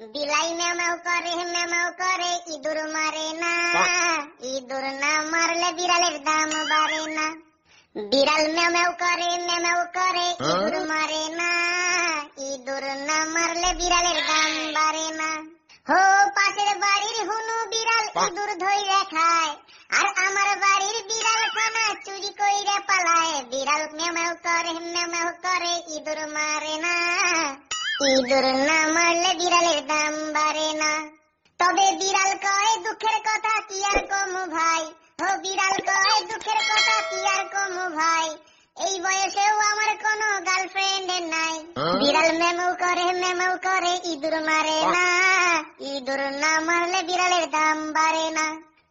বিলাই ম্যামাও করে ম্যামাও করে ইঁদুর মারে না। ইঁদুর না মারলে বিড়ালের দাম বাড়ে না। বিড়াল ম্যামাও করে ম্যামাও করে ইঁদুর মারে না। ইঁদুর না মারলে বিড়ালের দাম বাড়ে না। হো পাশের বাড়ির হুনু বিড়াল ইঁদুর ধইরা খায়। আর আমার বাড়ির বিড়াল খানা চুরি কইরা পালায়। বিড়াল ম্যামাও করে ম্যামাও করে ইঁদুর মারে না। ইঁদুর না মারলে বিড়ালের দাম বাড়ে না। তবে বিড়াল কয় দুঃখের কথা কি আর কমু ভাই? ও বিড়াল কয় দুঃখের কথা কি আর কমু ভাই? এই বয়সেও আমার কোনো গার্লফ্রেন্ড নাই। বিড়াল মেমু করে মেমু করে ইঁদুর মারে না। ইঁদুর না মারলে বিড়ালের দাম বাড়ে না।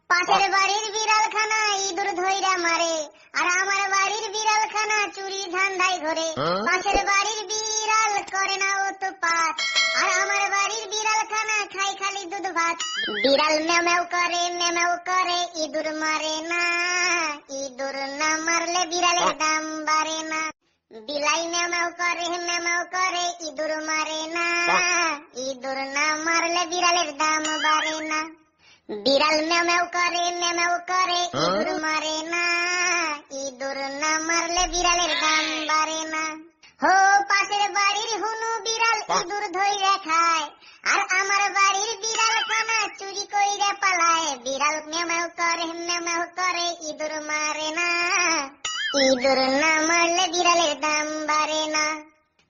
পাশের বাড়ির বিড়াল খানা ইঁদুর ধইরা মারে। আর আমার বাড়ির বিড়াল খানা চুরি ধান্দাই ঘরে। পাশের ভাত বিড়াল মেমেও করে মেমেও করে ইঁদুর মারে না। ইঁদুর না মারলে বিড়ালের দাম বাড়ে না। বিলাই মেমেও করে মেমেও করে ইঁদুর মারে না। ইঁদুর না মারলে বিড়ালের দাম বাড়ে না। বিড়াল মেমেও করে মেমেও করে ইঁদুর মারে না। ইঁদুর না মারলে বিড়ালের দাম বাড়ে না। হো পাশের বাড়ির হুনু বিড়াল ইঁদুর ধইরা খায়। ইঁদুর মারে না ইঁদুর না মারলে বিড়ালের দাম বাড়ে না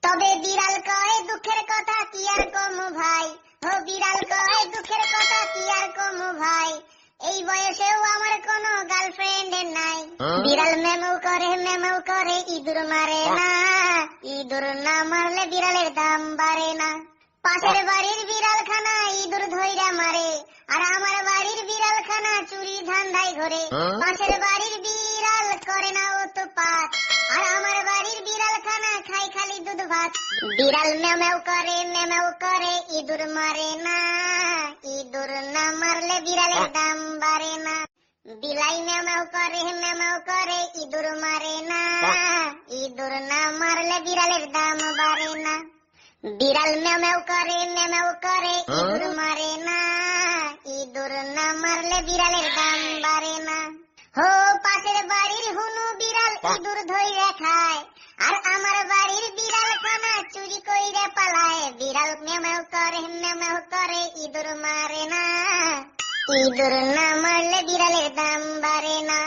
তবে বিড়াল কয় দুঃখের কথা কি আর কমু ভাই? ও বিড়াল কয় দুঃখের কথা কি আর কমু ভাই? এই বয়সেও আমার কোনো গার্লফ্রেন্ড নাই। বিড়াল মেমু করে মেমু করে ইঁদুর মারে না ইঁদুর না মারলে বিড়ালের দাম বাড়ে না পাশের বাড়ির বিড়াল খানা ইঁদুর ধইরা মারে আর আমার খানা চুরি ধান্দাই ঘরে। পাশের বাড়ির বিড়াল করে না উৎপাত। আর আমার বাড়ির বিড়াল খানা খাই খালি দুধ ভাত। বিড়াল মেমেও করে মেমেও করে ইঁদুর মারে না ইঁদুর না মারলে বিড়ালের দাম বাড়ে না। বিলাই মেমেও করে মেমেও করে ইঁদুর মারে না ইঁদুর না মারলে বিড়ালের দাম বাড়ে না। বিড়াল মেমেও করে মেমেও করে ইঁদুর মারে না না। বিড়ালের দাম বাড়ে না হো পাশের বাড়ির হুনু বিড়াল ইঁদুর ধইরা খায়। আর আমার বাড়ির বিড়াল খানা চুরি কইরা পালায়। বিড়াল মেমেও করে মেমেও করে ইঁদুর মারে না। ইঁদুর না মারলে বিড়ালের দাম বাড়ে না।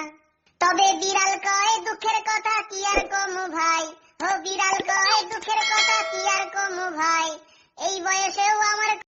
তবে বিড়াল কয় দুঃখের কথা কি আর কমু ভাই? ও বিড়াল কয় দুঃখের কথা কি আর কমু ভাই? এই বয়সেও আমার